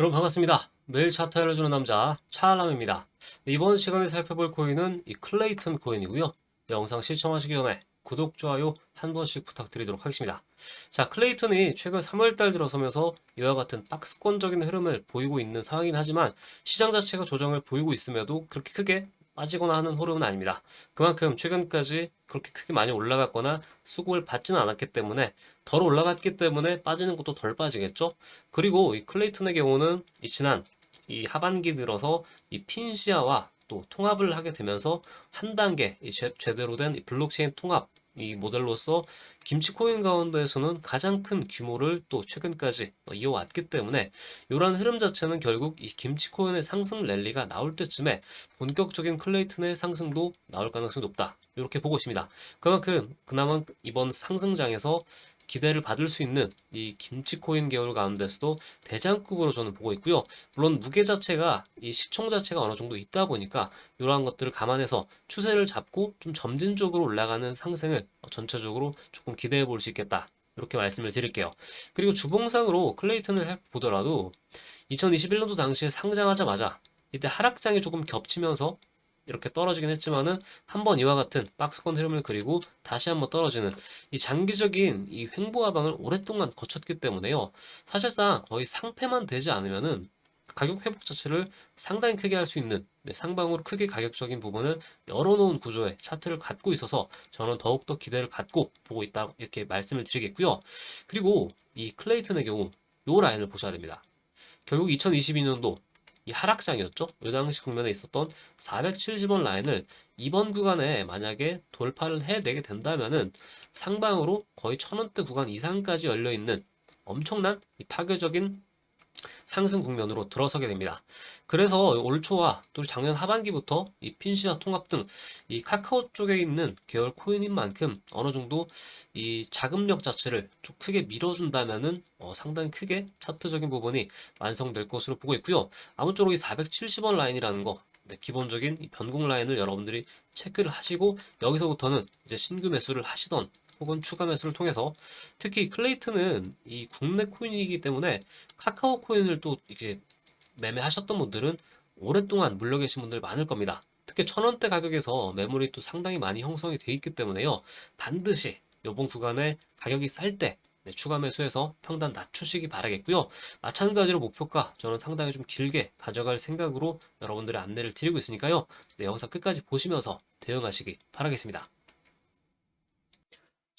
여러분 반갑습니다. 매일 차트 알려주는 남자 차알람입니다. 이번 시간에 살펴볼 코인은 이 클레이튼 코인이고요. 영상 시청하시기 전에 구독, 좋아요 한 번씩 부탁드리도록 하겠습니다. 자, 클레이튼이 최근 3월달 들어서면서 이와 같은 박스권적인 흐름을 보이고 있는 상황이긴 하지만 시장 자체가 조정을 보이고 있음에도 그렇게 크게 빠지거나 하는 흐름은 아닙니다. 그만큼 최근까지 그렇게 크게 많이 올라갔거나 수급을 받지는 않았기 때문에 덜 올라갔기 때문에 빠지는 것도 덜 빠지겠죠. 그리고 이 클레이튼의 경우는 이 지난 이 하반기 들어서 이 핀시아와 또 통합을 하게 되면서 한 단계 제대로 된이 블록체인 통합 이 모델로서 김치 코인 가운데에서는 가장 큰 규모를 또 최근까지 이어왔기 때문에 이러한 흐름 자체는 결국 이 김치 코인의 상승 랠리가 나올 때쯤에 본격적인 클레이튼의 상승도 나올 가능성이 높다. 이렇게 보고 있습니다. 그만큼 그나마 이번 상승장에서 기대를 받을 수 있는 이 김치코인 계열 가운데서도 대장급으로 저는 보고 있고요. 물론 무게 자체가 이 시총 자체가 어느 정도 있다 보니까 이러한 것들을 감안해서 추세를 잡고 좀 점진적으로 올라가는 상승을 전체적으로 조금 기대해 볼 수 있겠다. 이렇게 말씀을 드릴게요. 그리고 주봉상으로 클레이튼을 보더라도 2021년도 당시에 상장하자마자 이때 하락장이 조금 겹치면서 이렇게 떨어지긴 했지만은 한 번 이와 같은 박스권 흐름을 그리고 다시 한번 떨어지는 이 장기적인 이 횡보 하방을 오랫동안 거쳤기 때문에요. 사실상 거의 상패만 되지 않으면은 가격 회복 자체를 상당히 크게 할 수 있는 네, 상방으로 크게 가격적인 부분을 열어놓은 구조의 차트를 갖고 있어서 저는 더욱더 기대를 갖고 보고 있다 이렇게 말씀을 드리겠고요. 그리고 이 클레이튼의 경우 요 라인을 보셔야 됩니다. 결국 2022년도 이 하락장이었죠. 이 당시 국면에 있었던 470원 라인을 이번 구간에 만약에 돌파를 해내게 된다면은 상방으로 거의 천원대 구간 이상까지 열려 있는 엄청난 이 파괴적인 상승 국면으로 들어서게 됩니다. 그래서 올 초와 또 작년 하반기부터 이 핀시아 통합 등 이 카카오 쪽에 있는 계열 코인인 만큼 어느 정도 이 자금력 자체를 좀 크게 밀어준다면은 어, 상당히 크게 차트적인 부분이 완성될 것으로 보고 있고요. 아무쪼록 이 470원 라인이라는 거 네, 기본적인 이 변공 라인을 여러분들이 체크를 하시고 여기서부터는 이제 신규 매수를 하시던 혹은 추가 매수를 통해서 특히 클레이트는 이 국내 코인이기 때문에 카카오 코인을 또 이렇게 매매하셨던 분들은 오랫동안 물려 계신 분들 많을 겁니다. 특히 천 원대 가격에서 매물이 또 상당히 많이 형성이 돼 있기 때문에요. 반드시 이번 구간에 가격이 쌀때 네, 추가 매수해서 평단 낮추시기 바라겠고요. 마찬가지로 목표가 저는 상당히 좀 길게 가져갈 생각으로 여러분들의 안내를 드리고 있으니까요. 네, 영상 끝까지 보시면서 대응하시기 바라겠습니다.